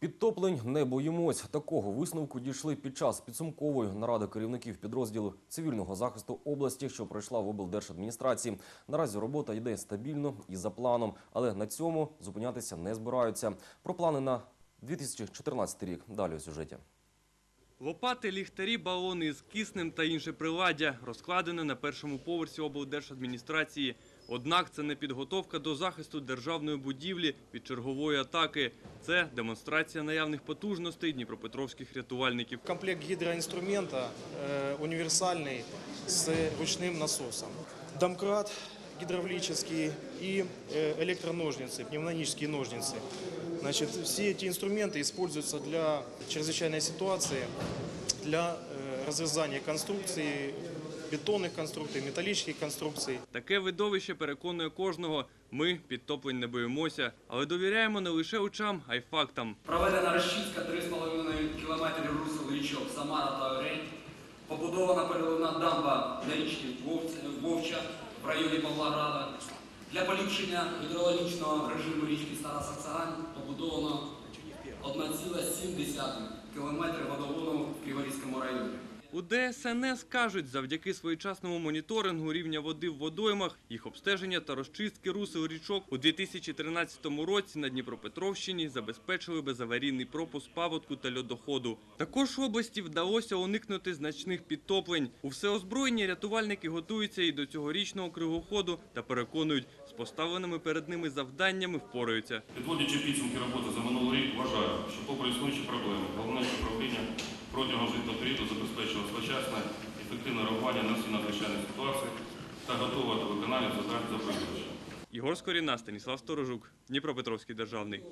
Підтоплень не боїмось. Такого висновку дійшли під час підсумкової наради керівників підрозділу цивільного захисту області, що пройшла в облдержадміністрації. Наразі робота йде стабільно і за планом, але на цьому зупинятися не збираються. Про плани на 2014 рік далі у сюжеті. Лопати, ліхтарі, балони з киснем та інше приладдя розкладене на першому поверсі облдержадміністрації. Однак це не підготовка до захисту державної будівлі від чергової атаки. Це демонстрація наявних потужностей дніпропетровських рятувальників. Комплект гидроинструмента э, универсальный с ручным насосом. Домкрат гидравлический и э, электроножницы, пневмонические ножницы. Значит, все эти инструменты используются для чрезвычайной ситуации, для э, разрезания конструкций, бетонных конструкций, металлических конструкций. Таке видовище переконує кожного. Ми підтоплень не боїмося, але довіряємо не лише очам, а й фактам. Проведена розчистка 3,5 кілометрів русел річок Самара та Орень. Побудована переливна дамба для річки Вовця- Вовча в районі Павлограда. Для поліпшення гідрологічного режиму річки Стара Саксагань побудовано 1,7 км водогону в. У ДСНС кажуть, завдяки своєчасному моніторингу рівня води в водоймах, їх обстеження та розчистки русел річок у 2013 році на Дніпропетровщині забезпечили безаварійний пропуск паводку та льодоходу. Також в області вдалося уникнути значних підтоплень. У всеозброєнні рятувальники готуються і до цьогорічного кругоходу та переконують, з поставленими перед ними завданнями впораються. Підводячи підсумки роботи за минулий рік, вважаю, що попри існуючі проблеми, головне управління протягом забезпечило своєчасне ефективне реагування на всі надзвичайні ситуації та готова до виконання завдань за призначенням. Ігор Скоріна, Станіслав Сторожук, Дніпропетровський державний.